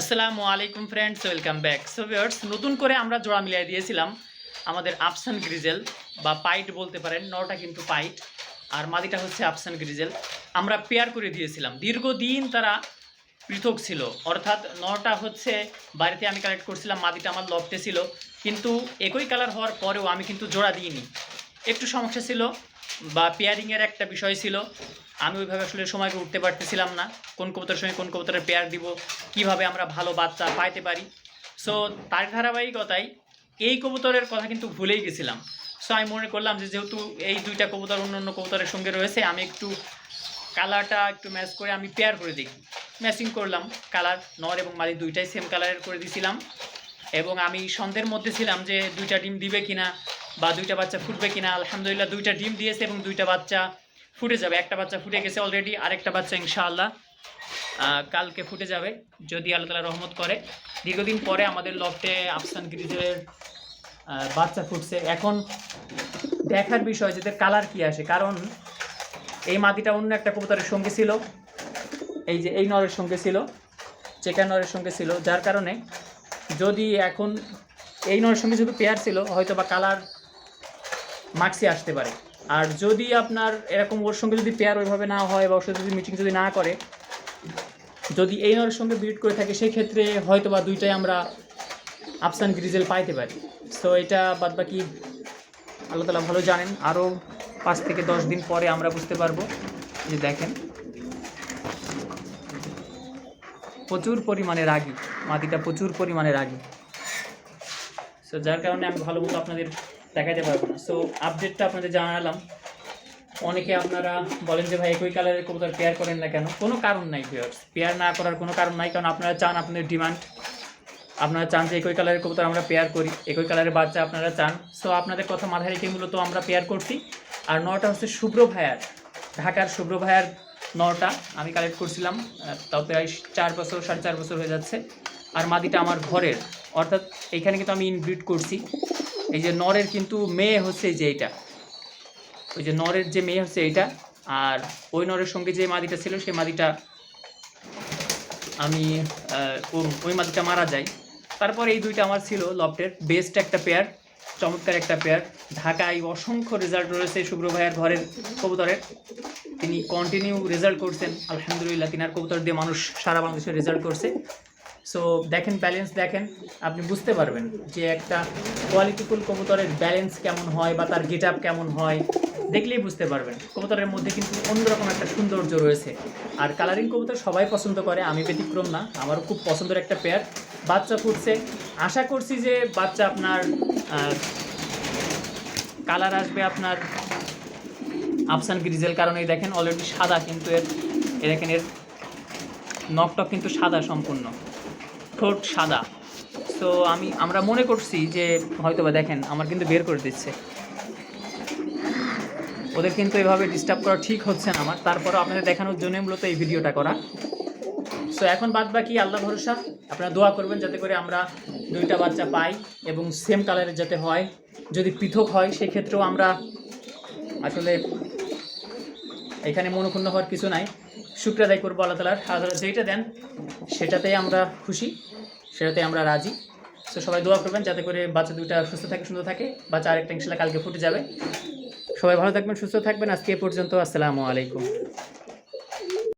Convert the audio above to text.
আসসালামু আলাইকুম friends welcome back so viewers নতুন করে আমরা জোড়া মিলিয়ে দিয়েছিলাম আমাদের আফসান গ্রিজেল বা পাইট বলতে পারেন, নটা কিন্তু পাইট আর মাদিটা হচ্ছে আফসান গ্রিজেল আমরা পেয়ার করে দিয়েছিলাম। দীর্ঘদিন তারা পৃথক ছিল। অর্থাৎ নটা হচ্ছে, বাড়িতে আমি কালেক্ট করছিলাম, মাদিটা আমার লফটে ছিল। কিন্তু একই কালার হওয়ার পরেও আমি কিন্তু জোড়া দিইনি। একটু সমস্যা ছিল, বা পেয়ারিংয়ের একটা বিষয় ছিল। আমি ওইভাবে আসলে সময়কে উঠতে পারতেছিলাম না। কোন কবুতরের সঙ্গে কোন কবুতরের পেয়ার দিব, কীভাবে আমরা ভালো বাচ্চা পাইতে পারি। সো তার ধারাবাহিকতায় এই কবুতরের কথা কিন্তু ভুলেই গেছিলাম। সো আমি মনে করলাম যে যেহেতু এই দুইটা কবুতর অন্য অন্য কবুতরের সঙ্গে রয়েছে, আমি একটু কালারটা একটু ম্যাচ করে আমি পেয়ার করে দেখি। ম্যাচিং করলাম কালার নর এবং মাদি দুইটাই সেম কালারের করে দিছিলাম। এবং আমি সন্ধ্যের মধ্যে ছিলাম যে দুইটা ডিম দিবে কিনা বা দুইটা বাচ্চা ফুটবে কিনা। আলহামদুলিল্লাহ দুইটা ডিম দিয়েছে এবং দুইটা বাচ্চা ফুটে যাবে। একটা বাচ্চা ফুটে গেছে অলরেডি আরেকটা বাচ্চা ইনশাআল্লাহ কালকে ফুটে যাবে, যদি আল্লাহ তালা রহমত করে। দীর্ঘদিন পরে আমাদের লফটে আফসান গ্রিজের বাচ্চা ফুটছে। এখন দেখার বিষয় যে কালার কি আসে। কারণ এই মাটিটা অন্য একটা কবুতরের সঙ্গে ছিল, এই যে এই নরের সঙ্গে ছিল, চেকার নরের সঙ্গে ছিল, যার কারণে যদি এখন এই নরের সঙ্গে শুধু পেয়ার ছিল হয়তো বা কালার মার্কসে আসতে পারে। আর যদি আপনার এরকম ওর সঙ্গে যদি পেয়ার ওইভাবে না হয় বা ওর সাথে যদি মিটিং যদি না করে, যদি এই নরের সঙ্গে বিট করে থাকে সেই ক্ষেত্রে হয়তো বা দুইটাই আমরা আফসান গ্রিজেল পাইতে পারি। সো এটা বাদ বাকি আল্লাহ তালা ভালো জানেন। আরও পাঁচ থেকে দশ দিন পরে আমরা বুঝতে পারব যে দেখেন, প্রচুর পরিমাণে রাগি। মাটিটা প্রচুর পরিমাণে রাগি। সো যার কারণে আমি ভালো মতো আপনাদের দেখাতে পারব না। সো আপডেটটা আপনাদের জানালাম। অনেকে আপনারা বলেন যে, ভাই, একই কালারের কবুতর পেয়ার করেন না কেন? কোনো কারণ নাই ভিউয়ার্স পেয়ার না করার কোনো কারণ নাই, কারণ আপনারা চান আপনাদের ডিমান্ড আপনারা চান যে, একই কালারের কবুতর আমরা পেয়ার করি। একই কালারের বাচ্চা আপনারা চান। সো আপনাদের কথা মাথায় রেখে মূলত আমরা পেয়ার করছি। আর নটা হচ্ছে শুভ্র ভাইয়ার। ঢাকার শুভ্র ভাইয়ার নটা। আমি কালেক্ট করছিলাম। তাও প্রায় চার বছর, সাড়ে চার বছর হয়ে যাচ্ছে। আর মাদিটা আমার ঘরের। অর্থাৎ এইখানে কিন্তু আমি ইনব্রিড করছি। এই যে নরের কিন্তু মেয়ে হচ্ছে যে এইটা। ওই যে নরের যে মেয়ে হচ্ছে এইটা, আর ওই নরের সঙ্গে যে মাদিটা ছিল, সেই মাদিটা আমি ওই মাদিটা মারা যায়। তারপর এই দুইটা আমার ছিল লফটের। বেস্ট একটা পেয়ার, চমৎকার একটা পেয়ার। ঢাকায় অসংখ্য রেজাল্ট রয়েছে শুভ্র ভাইয়ার ঘরের কবুতরের। তিনি কন্টিনিউ রেজাল্ট করছেন। আলহামদুলিল্লাহ, তিনার কবুতর দিয়ে মানুষ সারা বাংলাদেশে রেজাল্ট করছে। সো দেখেন ব্যালেন্স দেখেন, আপনি বুঝতে পারবেন যে একটা কোয়ালিটিফুল কবুতরের ব্যালেন্স কেমন হয় বা তার গেট আপ কেমন হয়, দেখলেই বুঝতে পারবেন। কবুতরের মধ্যে কিন্তু অন্যরকম একটা সৌন্দর্য রয়েছে। আর কালারিং কবুতর সবাই পছন্দ করে, আমি ব্যতিক্রম না, আমারও খুব পছন্দের একটা পেয়ার বাচ্চা ফুটছে আশা করছি যে বাচ্চা আপনার কালার আসবে আপনার আফসান গ্রিজেল কারণ দেখেন অলরেডি সাদা কিন্তু এর এ দেখেন এর নকটক কিন্তু সাদা সম্পূর্ণ। ঠোঁট সাদা। তো আমি, আমরা মনে করছি যে হয়তো বা দেখেন, আমার কিন্তু বের করে দিচ্ছে। ওদের কিন্তু এভাবে ডিস্টার্ব করা ঠিক হচ্ছে না আমার। তারপরও আপনাদের দেখানোর জন্য মূলত এই ভিডিওটা করা। সো এখন বাদ বাকি আল্লাহ ভরসা। আপনারা দোয়া করবেন যাতে করে আমরা দুইটা বাচ্চা পাই এবং সেম কালারের যাতে হয়। যদি পৃথক হয়, সেক্ষেত্রেও আমরা আসলে এখানে মনোক্ষুণ্ণ হওয়ার কিছু নাই। শুক্র আদায় করব আল্লাহ তালার আল্লাহ যেটা দেন, সেটাতেই আমরা খুশি সেটাতে আমরা রাজি। তো সবাই দোয়া করবেন যাতে করে বাচ্চা দুইটা সুস্থ থাকে, সুন্দর থাকে। বাচ্চা আরেকটা ইনশাল্লাহ কালকে ফুটে যাবে। সবাই ভালো থাকবেন, সুস্থ থাকবেন। আজকে এ পর্যন্ত, আসসালামু আলাইকুম।